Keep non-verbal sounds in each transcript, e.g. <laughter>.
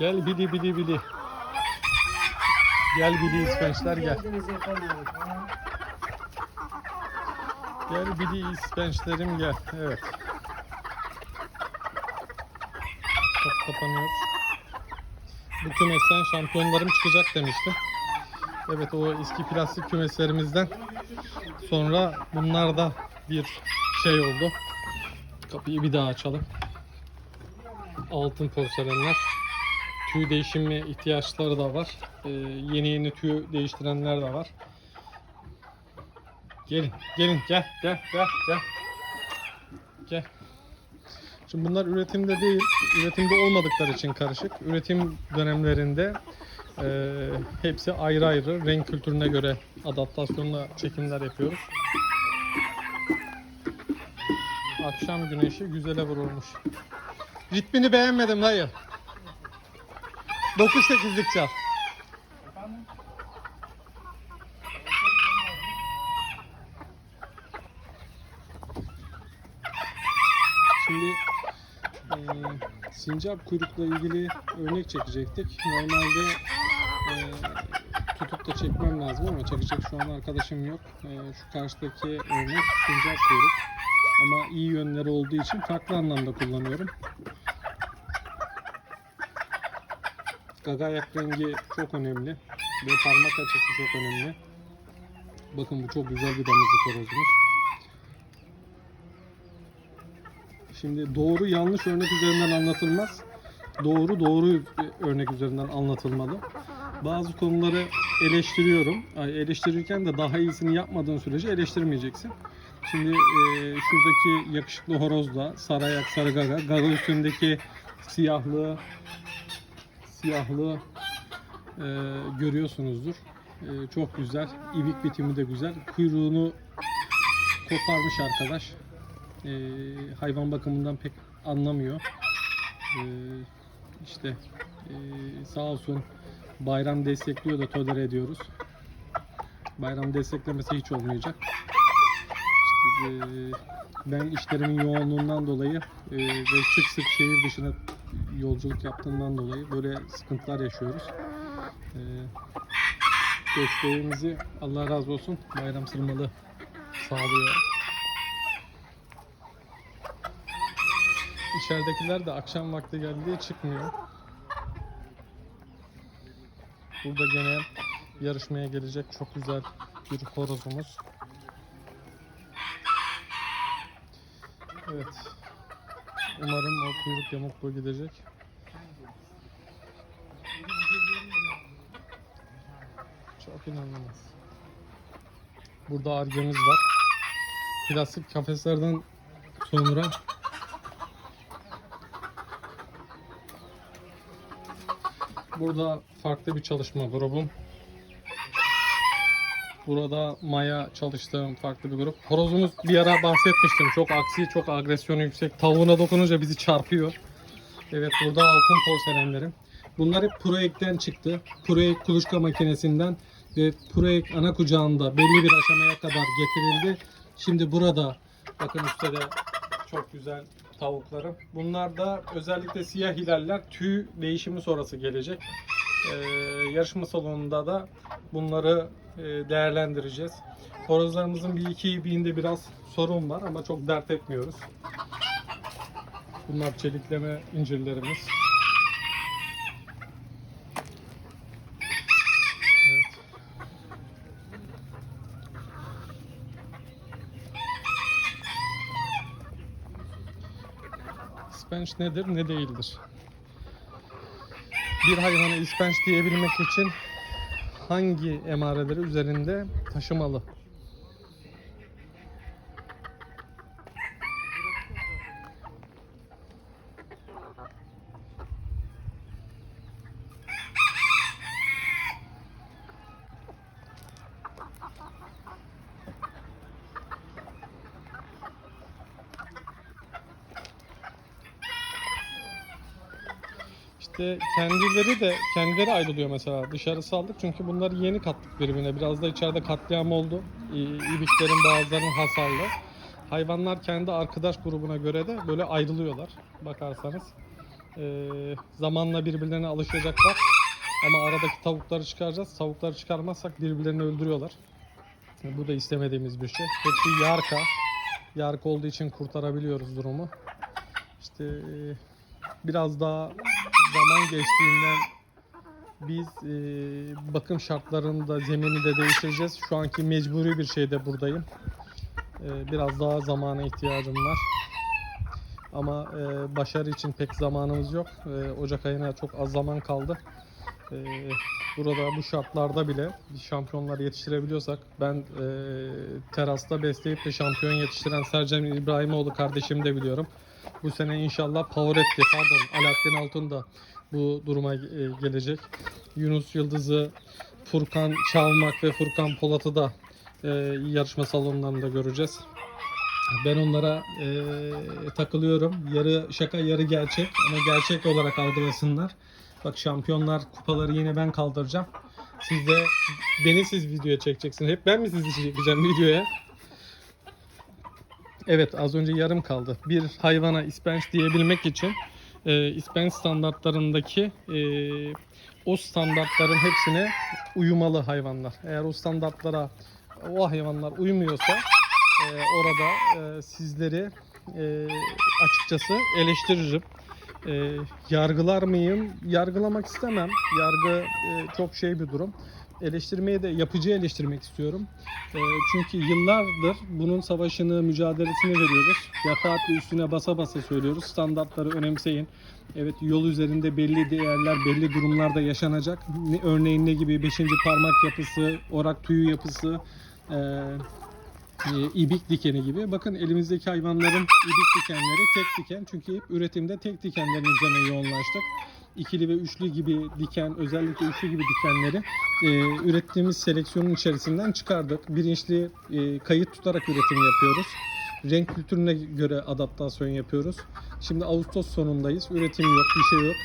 Gel bili bili bili. Gel bili ispençler gel. Gel bili ispençlerim gel. Evet. Top kapanıyor. Bu kümesten şampiyonlarım çıkacak demiştim. Evet o eski plastik kümeslerimizden sonra bunlar da bir şey oldu. Kapıyı bir daha açalım. Altın porselenler. Tüy değişimi ihtiyaçları da var. Ee, yeni yeni tüy değiştirenler de var. Gelin, gelin, gel, gel, gel, gel. Gel. Şimdi bunlar üretimde değil, üretimde olmadıkları için karışık. Üretim dönemlerinde e, hepsi ayrı ayrı renk kültürüne göre adaptasyonla çekimler yapıyoruz. Akşam güneşi güzele vurulmuş. Ritmini beğenmedim dayı. 9-8'lik çal. Şimdi eee sincap kuyrukla ilgili örnek çekecektik. Normalde eee, tutup da çekmem lazım ama çekecek şu an arkadaşım yok. Eee, şu karşıdaki örnek sincap kuyruk. Ama iyi yönleri olduğu için farklı anlamda kullanıyorum. Gaga ayak rengi çok önemli ve parmak açısı çok önemli. Bakın bu çok güzel bir damızlık horozumuz. Şimdi doğru yanlış örnek üzerinden anlatılmaz. Doğru doğru örnek üzerinden anlatılmalı. Bazı konuları eleştiriyorum. Eleştirirken de daha iyisini yapmadığın sürece eleştirmeyeceksin. Şimdi e, şuradaki yakışıklı horozla sarı ayak sarı gaga, gaga üstündeki siyahlığı siyahlığı e, görüyorsunuzdur. E, çok güzel. İbik bitimi de güzel. Kuyruğunu koparmış arkadaş. E, hayvan bakımından pek anlamıyor. E, işte e, sağ olsun bayram destekliyor da tolere ediyoruz. Bayram desteklemesi hiç olmayacak. İşte, e, ben işlerimin yoğunluğundan dolayı e, ve sık sık şehir dışına yolculuk yaptığından dolayı böyle sıkıntılar yaşıyoruz. E, desteğimizi Allah razı olsun bayram sırmalı sağlıyor. İçeridekiler de akşam vakti geldiği çıkmıyor. Burada gene yarışmaya gelecek çok güzel bir horozumuz. Evet. Umarım o kuyruk yamukluğu gidecek. Çok inanılmaz. Burada argemiz var. Plastik kafeslerden sonra Burada farklı bir çalışma grubum. Burada Maya çalıştığım farklı bir grup. Horozumuz bir ara bahsetmiştim. Çok aksi, çok agresyonu yüksek. Tavuğuna dokununca bizi çarpıyor. Evet burada altın porselenlerim. Bunlar hep Proek'ten çıktı. Proek kuluçka makinesinden ve Proek ana kucağında belli bir aşamaya kadar getirildi. Şimdi burada bakın üstte de çok güzel tavuklarım. Bunlar da özellikle siyah hilaller tüy değişimi sonrası gelecek. Ee, yarışma salonunda da bunları e, değerlendireceğiz. Horozlarımızın bir iki ibiğinde biraz sorun var ama çok dert etmiyoruz. Bunlar çelikleme incirlerimiz. Evet. İspenç nedir ne değildir? Bir hayvana ispenç diyebilmek için hangi emareleri üzerinde taşımalı? İşte kendileri de kendileri ayrılıyor mesela. Dışarı saldık çünkü bunları yeni kattık birbirine. Biraz da içeride katliam oldu. İbiklerin bazılarının hasarlı. Hayvanlar kendi arkadaş grubuna göre de böyle ayrılıyorlar bakarsanız. Ee, zamanla birbirlerine alışacaklar. Ama aradaki tavukları çıkaracağız. Tavukları çıkarmazsak birbirlerini öldürüyorlar. Bu da istemediğimiz bir şey. Hepsi yarka. Yarka olduğu için kurtarabiliyoruz durumu. İşte e, biraz daha zaman geçtiğinden biz e, bakım şartlarında zemini de değiştireceğiz. Şu anki mecburi bir şeyde buradayım. E, biraz daha zamana ihtiyacım var. Ama e, başarı için pek zamanımız yok. E, Ocak ayına çok az zaman kaldı. E, burada bu şartlarda bile şampiyonlar yetiştirebiliyorsak ben e, terasta besleyip de şampiyon yetiştiren Sercan İbrahimoğlu kardeşimi de biliyorum. Bu sene inşallah Pavoretti pardon Alaaddin Altun da bu duruma e, gelecek. Yunus Yıldız'ı Furkan Çalmak ve Furkan Polat'ı da e, yarışma salonlarında göreceğiz. Ben onlara e, takılıyorum. Yarı şaka yarı gerçek ama gerçek olarak algılasınlar. Bak şampiyonlar kupaları yine ben kaldıracağım. Siz de beni siz videoya çekeceksiniz. Hep ben mi sizi çekeceğim videoya? Evet az önce yarım kaldı. Bir hayvana ispenç diyebilmek için e, ispenç standartlarındaki e, o standartların hepsine uyumalı hayvanlar. Eğer o standartlara o hayvanlar uymuyorsa e, orada e, sizleri e, açıkçası eleştiririm. E, yargılar mıyım? Yargılamak istemem. Yargı e, çok şey bir durum. Eleştirmeyi de yapıcı eleştirmek istiyorum. E, çünkü yıllardır bunun savaşını, mücadelesini veriyoruz. Defaatle üstüne basa basa söylüyoruz. Standartları önemseyin. Evet yol üzerinde belli değerler, belli durumlarda yaşanacak. Ne, örneğin ne gibi? Beşinci parmak yapısı, orak tüyü yapısı, e, e, ibik dikeni gibi. Bakın elimizdeki hayvanların ibik dikenleri tek diken. Çünkü hep üretimde tek dikenlerin üzerine yoğunlaştık. İkili ve üçlü gibi diken, özellikle üçlü gibi dikenleri e, ürettiğimiz seleksiyonun içerisinden çıkardık. Bilinçli e, kayıt tutarak üretim yapıyoruz. Renk kültürüne göre adaptasyon yapıyoruz. Şimdi Ağustos sonundayız. Üretim yok, bir şey yok.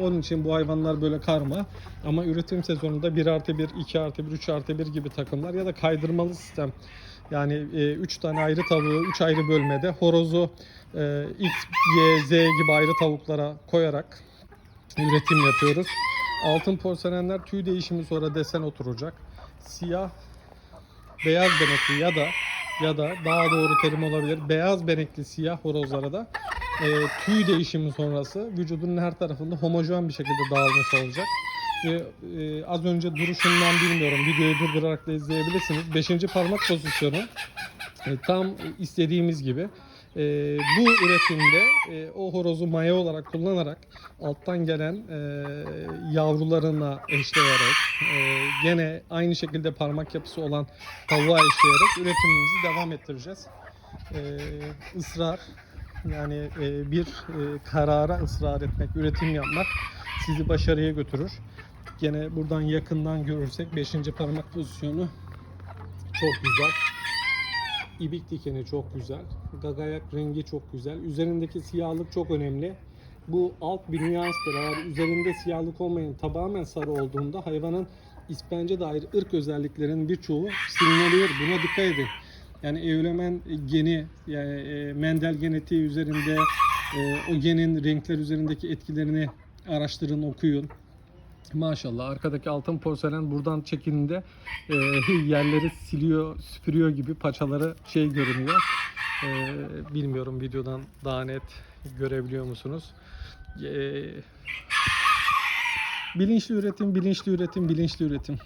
Onun için bu hayvanlar böyle karma. Ama üretim sezonunda 1 artı 1, 2 artı 1, 3 artı 1 gibi takımlar ya da kaydırmalı sistem. Yani 3 tane ayrı tavuğu 3 ayrı bölmede horozu e, X, Y, Z gibi ayrı tavuklara koyarak üretim yapıyoruz. Altın porselenler tüy değişimi sonra desen oturacak. Siyah beyaz benekli ya da ya da daha doğru terim olabilir. Beyaz benekli siyah horozlara da e, tüy değişimi sonrası vücudunun her tarafında homojen bir şekilde dağılmış olacak. Ve e, az önce duruşundan bilmiyorum videoyu durdurarak da izleyebilirsiniz. Beşinci parmak pozisyonu e, tam istediğimiz gibi. E, bu üretimde e, o horozu maya olarak kullanarak alttan gelen e, yavrularına eşleyerek e, gene aynı şekilde parmak yapısı olan tavuğa eşleyerek üretimimizi devam ettireceğiz. E, ısrar yani e, bir e, karara ısrar etmek, üretim yapmak sizi başarıya götürür. Gene buradan yakından görürsek 5. parmak pozisyonu çok güzel. İbik dikeni çok güzel. Gagayak rengi çok güzel. Üzerindeki siyahlık çok önemli. Bu alt bir nüanstır. Eğer üzerinde siyahlık olmayan tamamen sarı olduğunda hayvanın ispence dair ırk özelliklerinin birçoğu siliniliyor. Buna dikkat edin. Yani evlemen geni, yani e, Mendel genetiği üzerinde e, o genin renkler üzerindeki etkilerini araştırın, okuyun. Maşallah arkadaki altın porselen buradan çekildiğinde e, <laughs> yerleri siliyor, süpürüyor gibi paçaları şey görünüyor. E, bilmiyorum videodan daha net görebiliyor musunuz? E, bilinçli üretim, bilinçli üretim, bilinçli üretim.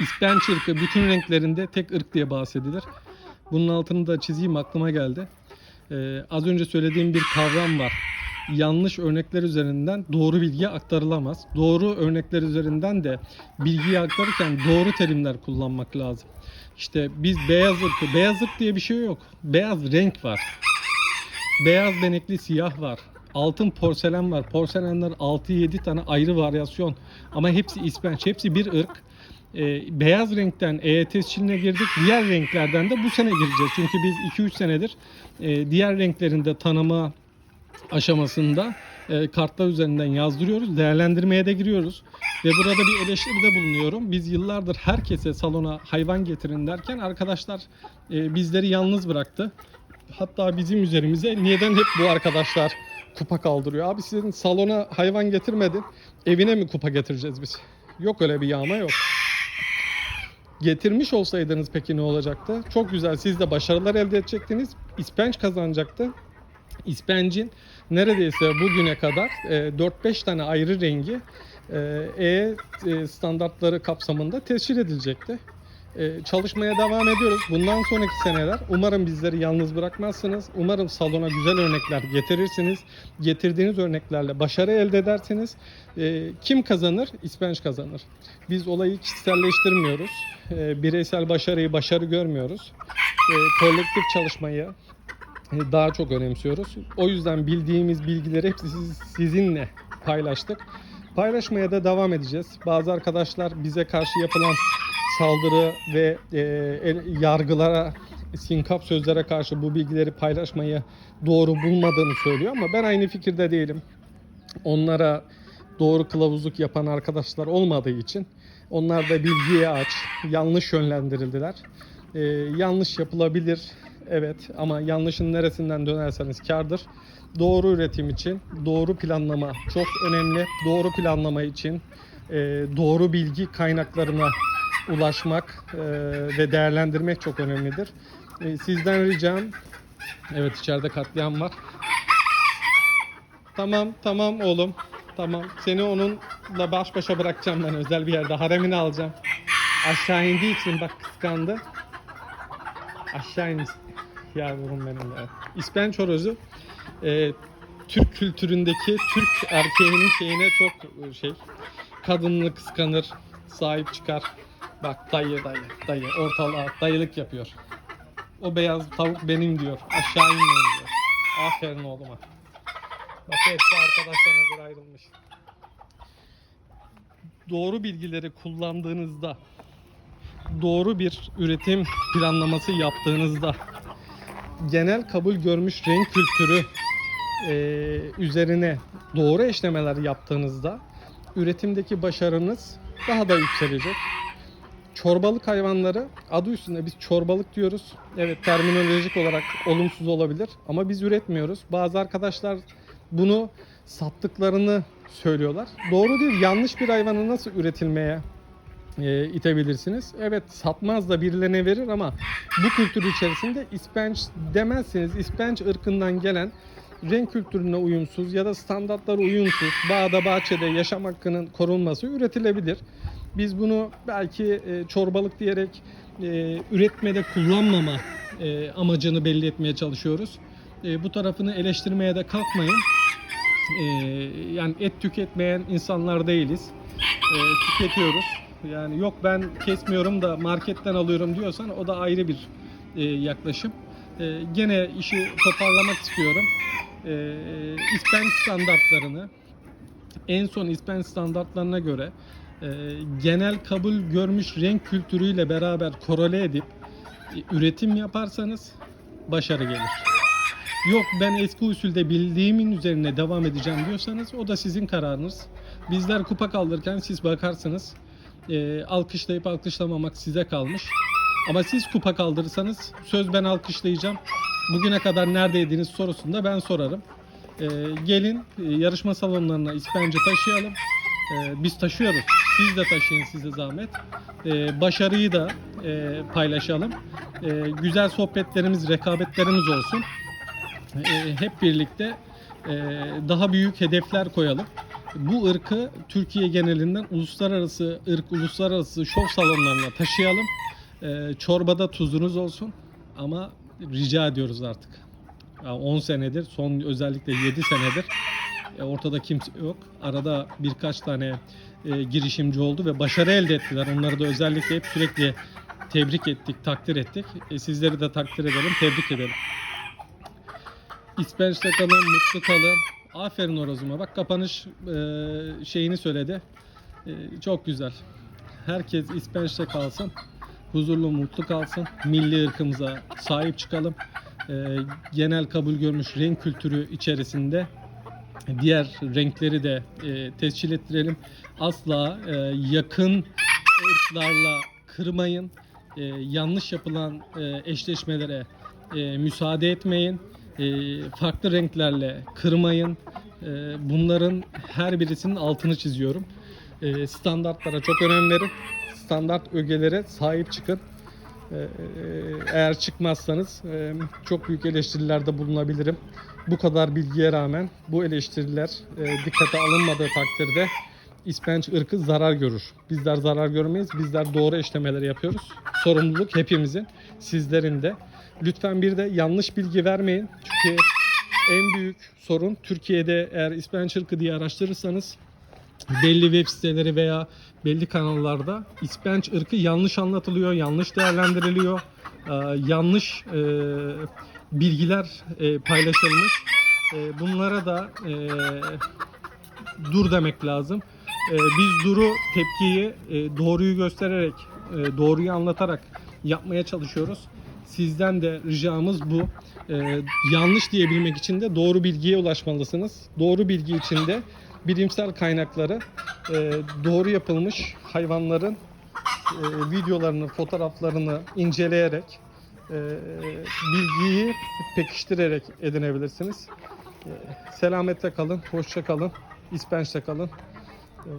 İspenç ırkı bütün renklerinde tek ırk diye bahsedilir. Bunun altını da çizeyim aklıma geldi. E, az önce söylediğim bir kavram var yanlış örnekler üzerinden doğru bilgi aktarılamaz. Doğru örnekler üzerinden de bilgiyi aktarırken doğru terimler kullanmak lazım. İşte biz beyaz ırkı, beyaz ırk diye bir şey yok. Beyaz renk var. Beyaz benekli siyah var. Altın porselen var. Porselenler 6-7 tane ayrı varyasyon. Ama hepsi ispenç, hepsi bir ırk. Ee, beyaz renkten EYT tescilline girdik. Diğer renklerden de bu sene gireceğiz. Çünkü biz 2-3 senedir e, diğer renklerinde tanıma aşamasında e, kartlar üzerinden yazdırıyoruz. Değerlendirmeye de giriyoruz. Ve burada bir eleştiride bulunuyorum. Biz yıllardır herkese salona hayvan getirin derken arkadaşlar e, bizleri yalnız bıraktı. Hatta bizim üzerimize neden hep bu arkadaşlar kupa kaldırıyor. Abi sizin salona hayvan getirmedin. Evine mi kupa getireceğiz biz? Yok öyle bir yağma yok. Getirmiş olsaydınız peki ne olacaktı? Çok güzel siz de başarılar elde edecektiniz. İspenç kazanacaktı. İspencin neredeyse bugüne kadar e, 4-5 tane ayrı rengi e, E e, standartları kapsamında tescil edilecekti. E, çalışmaya devam ediyoruz. Bundan sonraki seneler umarım bizleri yalnız bırakmazsınız. Umarım salona güzel örnekler getirirsiniz. Getirdiğiniz örneklerle başarı elde edersiniz. E, kim kazanır? İspenç kazanır. Biz olayı kişiselleştirmiyoruz. E, bireysel başarıyı başarı görmüyoruz. E, kolektif çalışmayı e, daha çok önemsiyoruz. O yüzden bildiğimiz bilgileri hepsi siz- sizinle paylaştık. Paylaşmaya da devam edeceğiz. Bazı arkadaşlar bize karşı yapılan saldırı ve e, yargılara, sinkap sözlere karşı bu bilgileri paylaşmayı doğru bulmadığını söylüyor ama ben aynı fikirde değilim. Onlara doğru kılavuzluk yapan arkadaşlar olmadığı için onlar da bilgiye aç, yanlış yönlendirildiler. E, yanlış yapılabilir, evet ama yanlışın neresinden dönerseniz kardır. Doğru üretim için doğru planlama çok önemli. Doğru planlama için e, doğru bilgi kaynaklarına ulaşmak e, ve değerlendirmek çok önemlidir. E, sizden ricam, evet içeride katliam var. Tamam, tamam oğlum. Tamam. Seni onunla baş başa bırakacağım ben özel bir yerde. Haremini alacağım. Aşağı indiği için bak kıskandı. Aşağı in. Yavrum benim ya. İspenç horozu e, Türk kültüründeki Türk erkeğinin şeyine çok e, şey kadınını kıskanır, sahip çıkar. Bak dayı dayı dayı ortalığa dayılık yapıyor. O beyaz tavuk benim diyor. Aşağı inmeyin diyor. Aferin oğluma. Bak hepsi arkadaşlarına göre ayrılmış. Doğru bilgileri kullandığınızda, doğru bir üretim planlaması yaptığınızda, genel kabul görmüş renk kültürü e, üzerine doğru eşlemeler yaptığınızda üretimdeki başarınız daha da yükselecek. Çorbalık hayvanları adı üstünde biz çorbalık diyoruz. Evet terminolojik olarak olumsuz olabilir ama biz üretmiyoruz. Bazı arkadaşlar bunu sattıklarını söylüyorlar. Doğru değil. Yanlış bir hayvanı nasıl üretilmeye e, itebilirsiniz? Evet satmaz da birilerine verir ama bu kültür içerisinde ispenç demezseniz ispenç ırkından gelen renk kültürüne uyumsuz ya da standartlara uyumsuz bağda bahçede yaşam hakkının korunması üretilebilir. Biz bunu belki e, çorbalık diyerek e, üretmede kullanmama e, amacını belli etmeye çalışıyoruz. E, bu tarafını eleştirmeye de kalkmayın. E, yani et tüketmeyen insanlar değiliz. E, tüketiyoruz. Yani yok ben kesmiyorum da marketten alıyorum diyorsan o da ayrı bir e, yaklaşım. E, gene işi toparlamak istiyorum. E, İspenç standartlarını en son İspenç standartlarına göre e, genel kabul görmüş renk kültürüyle beraber korele edip e, üretim yaparsanız başarı gelir. Yok ben eski usulde bildiğimin üzerine devam edeceğim diyorsanız o da sizin kararınız. Bizler kupa kaldırırken siz bakarsınız. E, alkışlayıp alkışlamamak size kalmış. Ama siz kupa kaldırırsanız söz ben alkışlayacağım. Bugüne kadar neredeydiniz sorusunda ben sorarım. E, gelin e, yarışma salonlarına ispence taşıyalım. E, biz taşıyoruz. Siz de taşıyın size zahmet. E, başarıyı da e, paylaşalım. E, güzel sohbetlerimiz, rekabetlerimiz olsun. E, hep birlikte e, daha büyük hedefler koyalım. Bu ırkı Türkiye genelinden uluslararası ırk, uluslararası şov salonlarına taşıyalım. E, çorbada tuzunuz olsun ama rica ediyoruz artık. Ya 10 senedir, son özellikle 7 senedir e, ortada kimse yok. Arada birkaç tane e, girişimci oldu ve başarı elde ettiler. Onları da özellikle hep sürekli tebrik ettik, takdir ettik. E, sizleri de takdir edelim, tebrik edelim. İspenç'te kalın, mutlu kalın. Aferin Orozuma. Bak kapanış e, şeyini söyledi. E, çok güzel. Herkes İspenç'te kalsın. Huzurlu, mutlu kalsın. Milli ırkımıza sahip çıkalım. E, genel kabul görmüş renk kültürü içerisinde diğer renkleri de e, tescil ettirelim. Asla e, yakın ırklarla kırmayın. E, yanlış yapılan e, eşleşmelere e, müsaade etmeyin. E, farklı renklerle kırmayın. E, bunların her birisinin altını çiziyorum. E, standartlara çok önem verin. Standart ögelere sahip çıkın. E, eğer çıkmazsanız e, çok büyük eleştirilerde bulunabilirim. Bu kadar bilgiye rağmen bu eleştiriler e, dikkate alınmadığı takdirde İspenç ırkı zarar görür. Bizler zarar görmeyiz. Bizler doğru eşlemeleri yapıyoruz. Sorumluluk hepimizin, sizlerin de. Lütfen bir de yanlış bilgi vermeyin. Çünkü en büyük sorun Türkiye'de eğer İspenç ırkı diye araştırırsanız belli web siteleri veya belli kanallarda İspenç ırkı yanlış anlatılıyor, yanlış değerlendiriliyor, e, yanlış e, bilgiler e, paylaşılmış. Bunlara da dur demek lazım. Biz duru tepkiyi doğruyu göstererek, doğruyu anlatarak yapmaya çalışıyoruz. Sizden de ricamız bu. E, Yanlış diyebilmek için de doğru bilgiye ulaşmalısınız. Doğru bilgi için de bilimsel kaynakları e, doğru yapılmış hayvanların e, videolarını, fotoğraflarını inceleyerek e, bilgiyi pekiştirerek edinebilirsiniz. E, Selametle kalın, hoşça kalın, ispençte kalın. E,